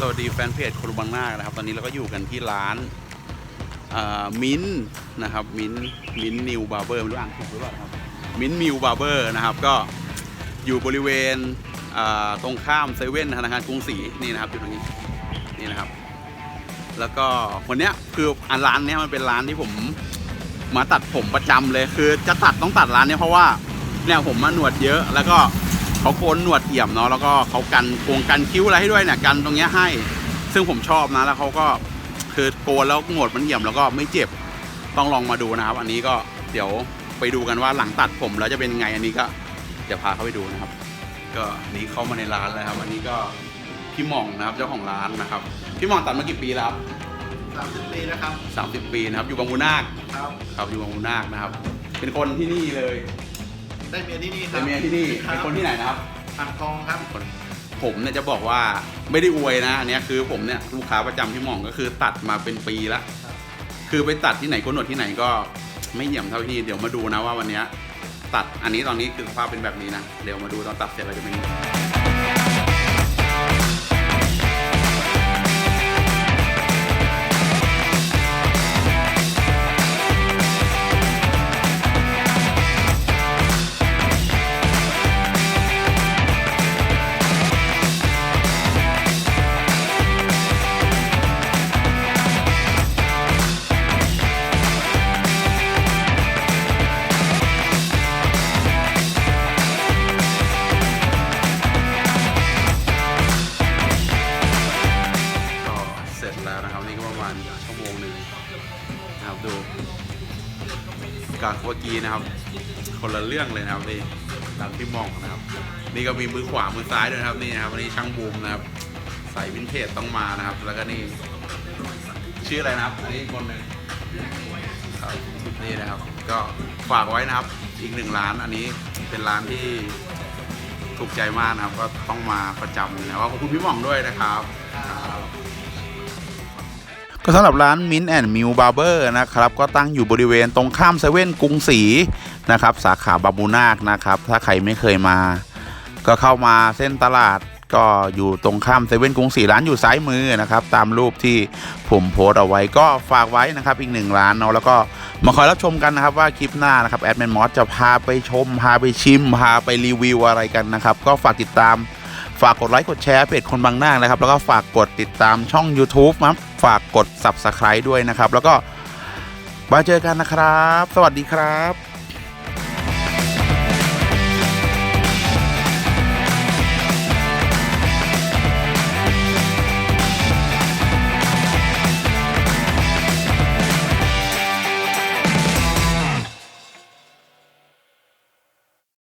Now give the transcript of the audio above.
สวัสดีแฟนเพจคนบังน้านะครับ ตอนนี้เราก็อยู่กันที่ร้านมิ้นนะครับมิ้นมิ้นนิวบาร์เบอร์ไม่รู้อ่านถูกหรือเปล่าครับมิ้นมิวบาร์เบอร์นะครับ ก็อยู่บริเวณตรงข้ามเซเว่นธนาคารกรุงศรีนี่นะครับอยู่ตรงนี้นี่นะครับ แล้วก็คนเนี้ยคืออันร้านเนี้ยมันเป็นร้านที่ผมมาตัดผมประจำเลยคือจะตัดต้องตัดร้านเนี้ยเพราะว่าเนี่ยผมมาหนวดเยอะแล้วก็ เขาโกนหนวดเอี่ยมเนาะแล้วก็เขากันโกงกันคิ้วอะไรให้ด้วยเนี่ยกันตรงเนี้ยให้ ซึ่งผมชอบนะแล้วเขาก็คือโกนแล้วหนวดมันเอี่ยมแล้วก็ไม่เจ็บต้องลองมาดูนะครับ อันนี้ก็เดี๋ยวไปดูกันว่าหลังตัดผมแล้วจะเป็นยังไงอันนี้ก็เดี๋ยวพาเข้าไปดูนะครับ ก็อันนี้เข้ามาในร้านแล้วครับอันนี้ก็พี่หม่องนะครับเจ้าของร้านนะครับ พี่หม่องตัดมากี่ปีแล้วครับสามสิบปีนะครับสามสิบปีนะครับอยู่บางมูนาคครับครับอยู่บางมูนาคนะครับ เป็นคนที่นี่เลย ได้เมียที่นี่ครัเป็นเมียที่นี่รับเป็นคนที่ไหนนะครับ อ่างทองครับคนผมเนี่ยจะบอกว่าไม่ได้อวยนะอันเนี้ยคือผมเนี่ยลูกค้าประจำพี่หม่องก็คือตัดมาเป็นปีละคือไปตัดที่ไหนก็หนวดที่ไหนก็ไม่เหี่ยมเท่าที่เดี๋ยวมาดูนะว่าวันเนี้ยตัดอันนี้ตอนนี้คือสภาพเป็นแบบนี้นะเดี๋ยวมาดูตอนตัดเสร็จเราจะเป็นยังไง ร็จแล้วนะครับ นี่ก็ประมาณชั่วโมงหนึ่งนะครับดูกับเมื่อกี้นะครับ คนละเรื่องเลยนะครับนี่ตามที่มองนะครับ นี่ก็มีมือขวามือซ้ายด้วยนะครับนี่นะครับอันนี้ช่างบูมนะครับใส่วินเทจต้องมานะครับ แล้วก็นี่ชื่ออะไรนะครับ อันนี้คนหนึ่งครับนี่นะครับ ก็ฝากไว้นะครับ อีกหนึ่งร้านอันนี้เป็นร้านที่ถูกใจมากนะครับ ก็ต้องมาประจำนะว่าขอบคุณพี่หม่องด้วยนะครับ ก็สำหรับร้านมินแอนด์มิวบาร์เบอร์นะครับก็ตั้งอยู่บริเวณตรงข้ามเซเว่นกรุงศรีนะครับสาขาบาบูนาคนะครับถ้าใครไม่เคยมา ก็เข้ามาเส้นตลาดก็อยู่ตรงข้ามเซเว่นกรุงศรีร้านอยู่ซ้ายมือนะครับ ตามรูปที่ผมโพสต์เอาไว้ก็ฝากไว้นะครับอีกหนึ่งร้านเนาะแล้วก็มาคอยรับชมกันนะครับว่าคลิปหน้านะครับแอดมินมอสจะพาไปชม พาไปชิม พาไปรีวิวอะไรกันนะครับ ก็ฝากติดตาม ฝากกดไลค์กดแชร์เพจคนบางหน้านะครับ แล้วก็ฝากกดติดตามช่อง YouTube มั้ฝากกด Subscribe ด้วยนะครับ แล้วก็มาเจอกันนะครับ สวัสดีครับ